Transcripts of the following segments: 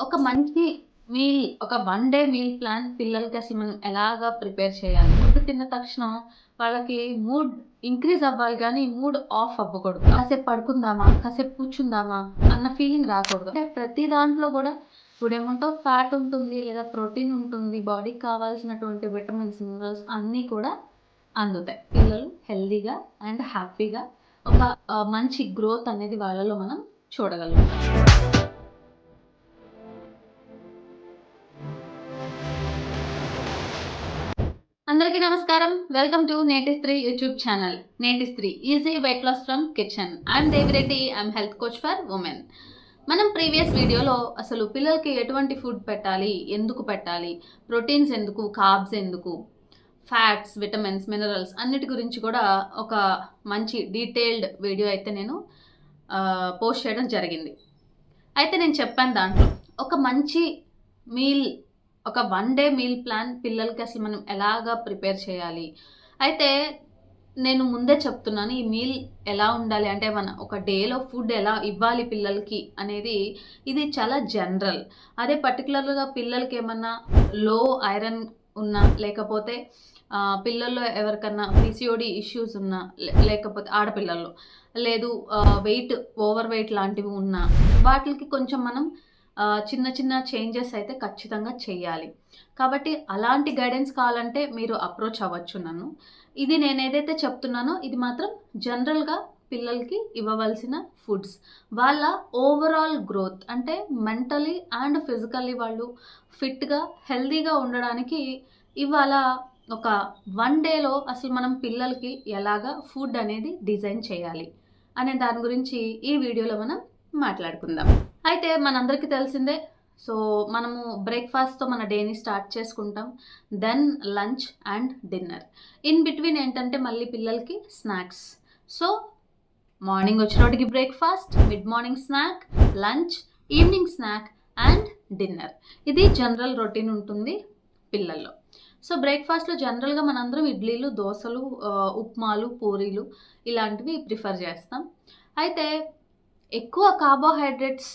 ఒక మంచి మీల్ ఒక వన్ డే మీల్ ప్లాన్ పిల్లలకి అసలు మనం ఎలాగా ప్రిపేర్ చేయాలి? ఫుడ్ తిన్న తక్షణం వాళ్ళకి మూడ్ ఇంక్రీజ్ అవ్వాలి కానీ మూడ్ ఆఫ్ అవ్వకూడదు. కాసేపు పడుకుందామా? కాసేపు కూర్చుందామా? అన్న ఫీలింగ్ రాకూడదు. అంటే ప్రతి దాంట్లో కూడా ఇప్పుడు ఏమంటో ఫ్యాట్ ఉంటుంది లేదా ప్రోటీన్ ఉంటుంది బాడీకి కావాల్సినటువంటి విటమిన్స్ మినరల్స్ అన్నీ కూడా అందుతాయి. పిల్లలు హెల్దీగా అండ్ హ్యాపీగా ఒక మంచి గ్రోత్ అనేది వాళ్ళలో మనం చూడగలుగుతాం. అందరికీ నమస్కారం. వెల్కమ్ టు నేటి స్త్రీ యూట్యూబ్ ఛానల్ నేటి స్త్రీ easy weight loss from kitchen I'm Devireddy I'm health coach for women మనం ప్రీవియస్ వీడియోలో అసలు పిల్లలకి ఎటువంటి ఫుడ్ పెట్టాలి? ఎందుకు పెట్టాలి? ప్రోటీన్స్ ఎందుకు? కార్బ్స్ ఎందుకు? ఫ్యాట్స్ విటమిన్స్ మినరల్స్ అన్నిటి గురించి కూడా ఒక మంచి డీటెయిల్డ్ వీడియో అయితే నేను పోస్ట్ చేయడం జరిగింది. అయితే నేను చెప్పాను దాంట్లో ఒక మంచి మీల్ ఒక వన్ డే మీల్ ప్లాన్ పిల్లలకి అసలు మనం ఎలాగా ప్రిపేర్ చేయాలి? అయితే నేను ముందే చెప్తున్నాను ఈ మీల్ ఎలా ఉండాలి? అంటే మన ఒక డేలో ఫుడ్ ఎలా ఇవ్వాలి పిల్లలకి అనేది ఇది చాలా జనరల్. అదే పర్టికులర్గా పిల్లలకి ఏమన్నా లో ఐరన్ ఉన్నా లేకపోతే పిల్లల్లో ఎవరికన్నా పిసిఓడి ఇష్యూస్ ఉన్నా లే- లేకపోతే ఆడపిల్లల్లో లేదు వెయిట్ ఓవర్ వెయిట్ లాంటివి ఉన్నా వాటికి కొంచెం మనం చిన్న చిన్న చేంజెస్ అయితే ఖచ్చితంగా చేయాలి కాబట్టి అలాంటి గైడెన్స్ కావాలంటే మీరు అప్రోచ్ అవ్వచ్చు నన్ను. ఇది నేను ఏదైతే చెప్తున్నానో ఇది మాత్రం జనరల్గా పిల్లలకి ఇవ్వవలసిన ఫుడ్స్. వాళ్ళ ఓవరాల్ గ్రోత్ అంటే మెంటలీ అండ్ ఫిజికల్లీ వాళ్ళు ఫిట్గా హెల్తీగా ఉండడానికి ఇవాళ ఒక వన్ డేలో అసలు మనం పిల్లలకి ఎలాగా ఫుడ్ అనేది డిజైన్ చేయాలి అనే దాని గురించి ఈ వీడియోలో మనం మాట్లాడుకుందాం. అయితే మనందరికీ తెలిసిందే సో మనము బ్రేక్ఫాస్ట్తో మన డేని స్టార్ట్ చేసుకుంటాం then lunch and dinner. In between ఏంటంటే మళ్ళీ పిల్లలకి snacks. So morning వచ్చినోటికి breakfast mid morning snack lunch evening snack and dinner. ఇది జనరల్ రొటీన్ ఉంటుంది పిల్లల్లో. సో బ్రేక్ఫాస్ట్లో జనరల్గా మనందరం ఇడ్లీలు దోశలు ఉప్మాలు పూరీలు ఇలాంటివి ప్రిఫర్ చేస్తాం. అయితే ఎక్కువ కార్బోహైడ్రేట్స్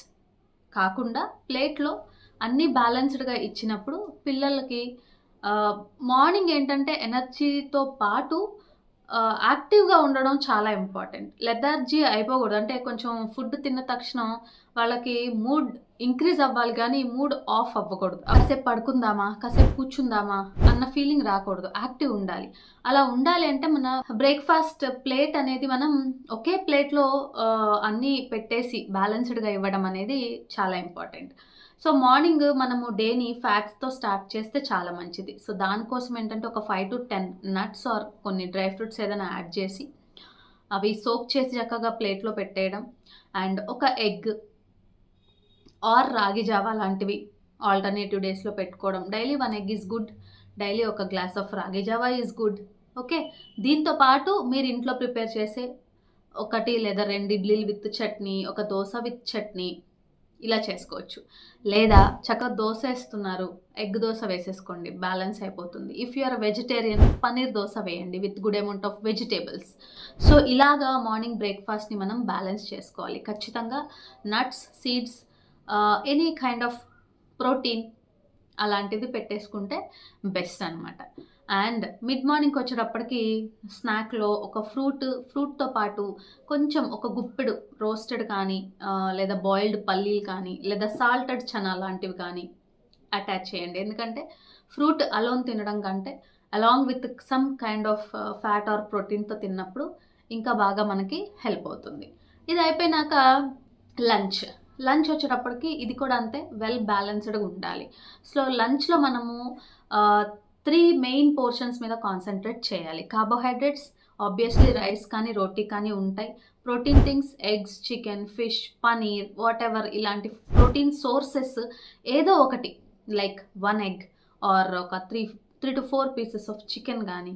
కాకుండా ప్లేట్లో అన్నీ బ్యాలెన్స్డ్గా ఇచ్చినప్పుడు పిల్లలకి మార్నింగ్ ఏంటంటే ఎనర్జీతో పాటు యాక్టివ్గా ఉండడం చాలా ఇంపార్టెంట్. లెథార్జీ అయిపోకూడదు. అంటే కొంచెం ఫుడ్ తిన్న తక్షణం వాళ్ళకి మూడ్ ఇంక్రీజ్ అవ్వాలి కానీ మూడ్ ఆఫ్ అవ్వకూడదు. కాసేపు పడుకుందామా? కాసేపు కూర్చుందామా? అన్న ఫీలింగ్ రాకూడదు. యాక్టివ్ ఉండాలి. అలా ఉండాలి అంటే మన బ్రేక్ఫాస్ట్ ప్లేట్ అనేది మనం ఒకే ప్లేట్లో అన్నీ పెట్టేసి బ్యాలెన్స్డ్గా ఇవ్వడం అనేది చాలా ఇంపార్టెంట్. సో మార్నింగ్ మనము డేని ఫ్యాట్స్తో స్టార్ట్ చేస్తే చాలా మంచిది. సో దానికోసం ఏంటంటే ఒక five to ten nuts or కొన్ని డ్రై ఫ్రూట్స్ ఏదైనా యాడ్ చేసి అవి సోక్ చేసి చక్కగా ప్లేట్లో పెట్టేయడం. అండ్ ఒక ఎగ్ ఆర్ రాగి జావా లాంటివి ఆల్టర్నేటివ్ డేస్లో పెట్టుకోవడం. Daily one egg is good. Daily ఒక గ్లాస్ ఆఫ్ రాగి జావా ఈజ్ గుడ్. ఓకే? దీంతో పాటు మీరు ఇంట్లో ప్రిపేర్ చేసే ఒకటి లేదా రెండు ఇడ్లీలు విత్ చట్నీ ఒక దోశ విత్ చట్నీ ఇలా చేసుకోవచ్చు. లేదా చక్కగా దోశ వేస్తున్నారు ఎగ్ దోశ వేసేసుకోండి బ్యాలెన్స్ అయిపోతుంది. If you are vegetarian paneer dosa వేయండి with good amount of vegetables. So ఇలాగా మార్నింగ్ బ్రేక్ఫాస్ట్ని మనం బ్యాలెన్స్ చేసుకోవాలి. ఖచ్చితంగా nuts seeds any kind of protein అలాంటిది పెట్టేసుకుంటే బెస్ట్ అనమాట అండ్ మిడ్ మార్నింగ్ వచ్చేటప్పటికి స్నాక్లో ఒక ఫ్రూట్ ఫ్రూట్తో పాటు కొంచెం ఒక గుప్పెడు రోస్టెడ్ కానీ లేదా బాయిల్డ్ పల్లీలు కానీ లేదా సాల్టెడ్ చనా లాంటివి కానీ అటాచ్ చేయండి. ఎందుకంటే ఫ్రూట్ అలోన్ తినడం కంటే along with some kind of fat or ప్రోటీన్తో తిన్నప్పుడు ఇంకా బాగా మనకి హెల్ప్ అవుతుంది. ఇది అయిపోయినాక లంచ్ లంచ్ వచ్చేటప్పటికి ఇది కూడా అంతే వెల్ బ్యాలెన్స్డ్గా ఉండాలి. సో లంచ్లో మనము త్రీ మెయిన్ పోర్షన్స్ మీద కాన్సన్ట్రేట్ చేయాలి. కార్బోహైడ్రేట్స్ ఆబ్వియస్లీ రైస్ కానీ రోటీ కానీ ఉంటాయి. Protein things eggs chicken fish paneer whatever ఇలాంటి ప్రోటీన్ సోర్సెస్ ఏదో ఒకటి లైక్ వన్ ఎగ్ ఆర్ ఒక three three to four pieces of chicken కానీ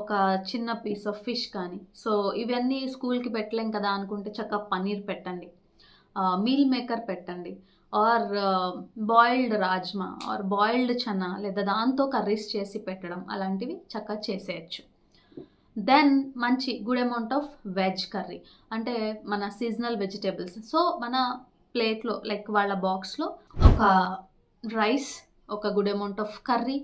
ఒక చిన్న పీస్ ఆఫ్ ఫిష్ కానీ. సో ఇవన్నీ స్కూల్కి పెట్టలేం కదా అనుకుంటే చక్కగా పనీర్ పెట్టండి. మీల్ మేకర్ పెట్టండి. Or boiled rajma or boiled chana లేదా దాంతో కర్రీస్ చేసి పెట్టడం అలాంటివి చక్కగా చేసేయచ్చు. దెన్ మంచి good amount of veg curry అంటే మన సీజనల్ వెజిటేబుల్స్ సో మన ప్లేట్లో లైక్ వాళ్ళ బాక్స్లో ఒక రైస్ ఒక గుడ్ అమౌంట్ ఆఫ్ కర్రీ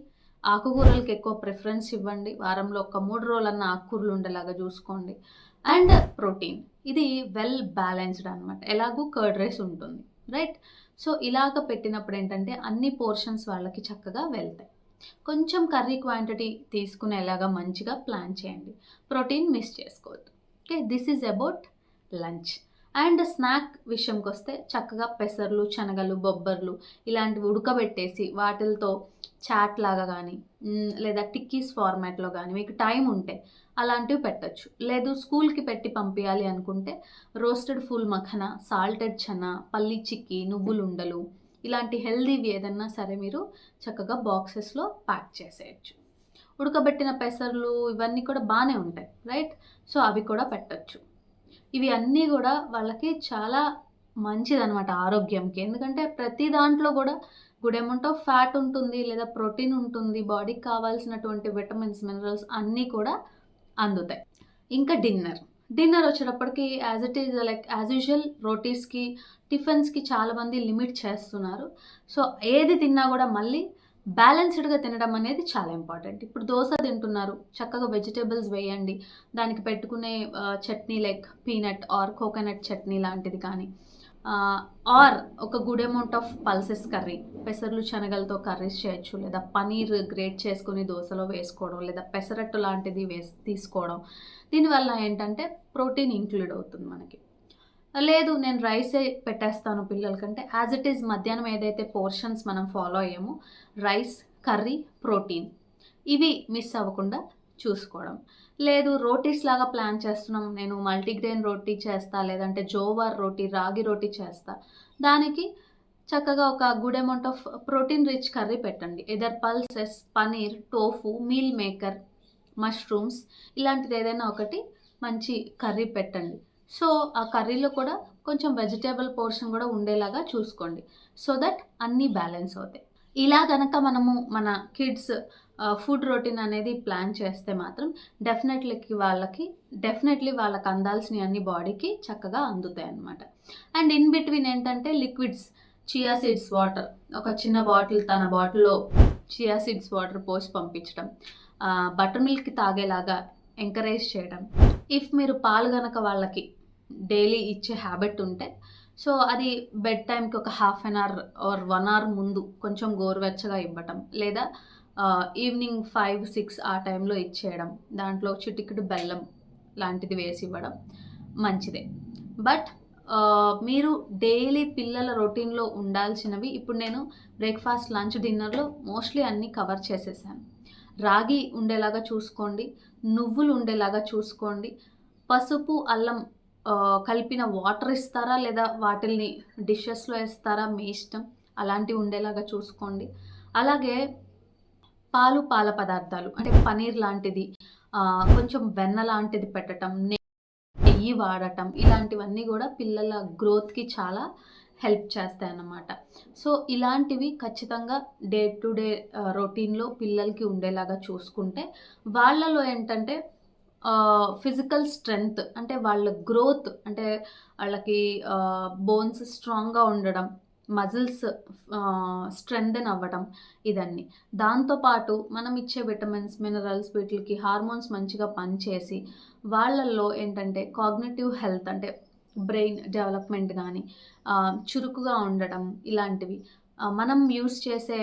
ఆకుకూరలకు ఎక్కువ ప్రిఫరెన్స్ ఇవ్వండి. వారంలో ఒక మూడు రోజులన్న ఆకుకూరలు ఉండేలాగా చూసుకోండి. And protein. ఇది వెల్ బ్యాలెన్స్డ్ అనమాట ఎలాగూ కర్డ్ రైస్ ఉంటుంది. రైట్? సో ఇలాగ పెట్టినప్పుడు ఏంటంటే అన్ని పోర్షన్స్ వాళ్ళకి చక్కగా వెళ్తాయి. కొంచెం కర్రీ క్వాంటిటీ తీసుకునేలాగా మంచిగా ప్లాన్ చేయండి. ప్రోటీన్ మిస్ చేసుకోవద్దు. Okay? This is about lunch. And snack విషయంకి వస్తే చక్కగా పెసర్లు శనగలు బొబ్బర్లు ఇలాంటివి ఉడకబెట్టేసి వాటిలతో చాట్ లాగా కానీ లేదా టిక్కీస్ ఫార్మాట్లో కానీ మీకు టైం ఉంటే అలాంటివి పెట్టచ్చు. లేదు స్కూల్కి పెట్టి పంపించాలి అనుకుంటే రోస్టెడ్ ఫుల్ మఖన సాల్టెడ్ చనా పల్లి చిక్కి నువ్వులు ఉండలు ఇలాంటి హెల్దీవి ఏదన్నా సరే మీరు చక్కగా బాక్సెస్లో ప్యాక్ చేసేయచ్చు. ఉడకబెట్టిన పెసర్లు ఇవన్నీ కూడా బాగానే ఉంటాయి రైట్? సో అవి కూడా పెట్టచ్చు. ఇవి అన్నీ కూడా వాళ్ళకి చాలా మంచిదనమాట ఆరోగ్యంకి. ఎందుకంటే ప్రతి దాంట్లో కూడా గుడ్ అమౌంట్ ఆఫ్ ఫ్యాట్ ఉంటుంది లేదా ప్రోటీన్ ఉంటుంది బాడీకి కావాల్సినటువంటి విటమిన్స్ మినరల్స్ అన్నీ కూడా అందుతాయి. ఇంకా డిన్నర్. డిన్నర్ వచ్చేటప్పటికి as it is like as usual రోటీస్కి టిఫిన్స్కి చాలామంది లిమిట్ చేస్తున్నారు. సో ఏది తిన్నా కూడా మళ్ళీ బ్యాలెన్స్డ్గా తినడం అనేది చాలా ఇంపార్టెంట్. ఇప్పుడు దోశ తింటున్నారు చక్కగా వెజిటేబుల్స్ వేయండి దానికి పెట్టుకునే chutney like peanut or coconut chutney లాంటిది కానీ ఆర్ ఒక good amount of pulses curry పెసర్లు శనగలతో కర్రీస్ చేయొచ్చు లేదా పనీర్ గ్రేట్ చేసుకుని దోశలో వేసుకోవడం లేదా పెసరట్టు లాంటిది వేసి తీసుకోవడం. దీనివల్ల ఏంటంటే ప్రోటీన్ ఇంక్లూడ్ అవుతుంది మనకి. లేదు నేను రైసే పెట్టేస్తాను పిల్లలకంటే. యాజ్ ఇట్ ఈజ్ మధ్యాహ్నం ఏదైతే పోర్షన్స్ మనం ఫాలో అయ్యామో రైస్ కర్రీ ప్రోటీన్ ఇవి మిస్ అవ్వకుండా చూసుకోవడం. లేదు రోటీస్ లాగా ప్లాన్ చేస్తున్నాం. నేను మల్టీగ్రెయిన్ రోటీ చేస్తా లేదంటే జోవార్ రోటీ రాగి రోటీ చేస్తా. దానికి చక్కగా ఒక good amount of protein rich curry పెట్టండి. Either pulses paneer tofu meal maker mushrooms ఇలాంటిది ఏదైనా ఒకటి మంచి కర్రీ పెట్టండి. సో ఆ కర్రీలో కూడా కొంచెం వెజిటేబుల్ పోర్షన్ కూడా ఉండేలాగా చూసుకోండి. సో దట్ అన్నీ బ్యాలెన్స్ అవుతాయి. ఇలా కనుక మనము మన కిడ్స్ ఫుడ్ రొటీన్ అనేది ప్లాన్ చేస్తే మాత్రం డెఫినెట్లీ వాళ్ళకి డెఫినెట్లీ వాళ్ళకి అందాల్సిన అన్ని బాడీకి చక్కగా అందుతాయి అన్నమాట. అండ్ ఇన్ బిట్వీన్ ఏంటంటే లిక్విడ్స్ చియా సీడ్స్ వాటర్ ఒక చిన్న బాటిల్ తన బాటిల్లో చియా సీడ్స్ వాటర్ పోసి పంపించడం. బటర్ మిల్క్ తాగేలాగా ఎంకరేజ్ చేయడం. ఇఫ్ మీరు పాలు గనక వాళ్ళకి డైలీ ఇచ్చే హ్యాబిట్ ఉంటే. సో అది బెడ్ టైంకి ఒక half an hour or one hour ముందు కొంచెం గోరువెచ్చగా ఇవ్వటం. లేదా ఈవినింగ్ ఫైవ్ సిక్స్ ఆ టైంలో ఇచ్చేయడం. దాంట్లో చిటికెడు బెల్లం లాంటిది వేసి ఇవ్వడం మంచిదే. బట్ మీరు డైలీ పిల్లల రొటీన్లో ఉండాల్సినవి ఇప్పుడు నేను బ్రేక్ఫాస్ట్ లంచ్ డిన్నర్లో మోస్ట్లీ అన్నీ కవర్ చేసేసాను. రాగి ఉండేలాగా చూసుకోండి నువ్వులు ఉండేలాగా చూసుకోండి పసుపు అల్లం కలిపిన వాటర్ ఇస్తారా లేదా వాటిల్ని డిషెస్లో వేస్తారా? మీ ఇష్టం. అలాంటివి ఉండేలాగా చూసుకోండి. అలాగే పాలు పాల పదార్థాలు. అంటే పనీర్ లాంటిది కొంచెం వెన్న లాంటిది పెట్టడం నెయ్యి వాడటం ఇలాంటివన్నీ కూడా పిల్లల గ్రోత్కి చాలా హెల్ప్ చేస్తాయి అన్నమాట సో ఇలాంటివి ఖచ్చితంగా డే టు డే రొటీన్లో పిల్లలకి ఉండేలాగా చూసుకుంటే వాళ్ళలో ఏంటంటే ఫిజికల్ స్ట్రెంగ్త్ అంటే వాళ్ళ గ్రోత్ అంటే వాళ్ళకి బోన్స్ స్ట్రాంగ్గా ఉండడం మజిల్స్ స్ట్రెంగ్దెన్ అవ్వడం ఇదన్నీ. దాంతోపాటు మనం ఇచ్చే విటమిన్స్ మినరల్స్ వీటికి హార్మోన్స్ మంచిగా పనిచేసి వాళ్ళల్లో ఏంటంటే కాగ్నేటివ్ హెల్త్ అంటే బ్రెయిన్ డెవలప్మెంట్ కానీ చురుకుగా ఉండడం ఇలాంటివి. మనం యూస్ చేసే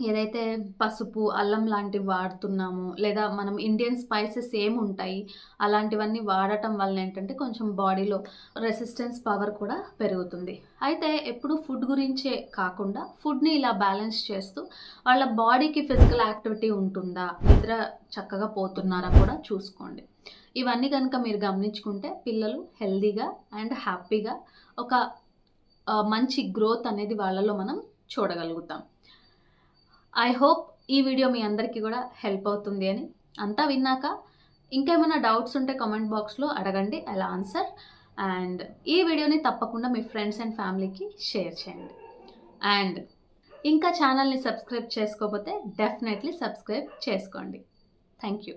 ఏదైతే పసుపు అల్లం లాంటివి వాడుతున్నామో లేదా మనం ఇండియన్ స్పైసెస్ ఏమి ఉంటాయి అలాంటివన్నీ వాడటం వల్ల ఏంటంటే కొంచెం బాడీలో రెసిస్టెన్స్ పవర్ కూడా పెరుగుతుంది. అయితే ఎప్పుడు ఫుడ్ గురించే కాకుండా ఫుడ్ని ఇలా బ్యాలెన్స్ చేస్తూ వాళ్ళ బాడీకి ఫిజికల్ యాక్టివిటీ ఉంటుందా నిద్ర చక్కగా పోతున్నారా కూడా చూసుకోండి. ఇవన్నీ కనుక మీరు గమనించుకుంటే పిల్లలు హెల్దీగా అండ్ హ్యాపీగా ఒక మంచి గ్రోత్ అనేది వాళ్ళలో మనం చూడగలుగుతాం. ఐ హోప్ ఈ వీడియో మీ అందరికీ కూడా హెల్ప్ అవుతుంది అని. అంతా విన్నాక ఇంకేమైనా డౌట్స్ ఉంటే కామెంట్ బాక్స్లో అడగండి అలా ఆన్సర్ అండ్ ఈ వీడియోని తప్పకుండా మీ ఫ్రెండ్స్ అండ్ ఫ్యామిలీకి షేర్ చేయండి. అండ్ ఇంకా ఛానల్ని సబ్స్క్రైబ్ చేసుకోకపోతే డెఫినెట్లీ సబ్స్క్రైబ్ చేసుకోండి. Thank you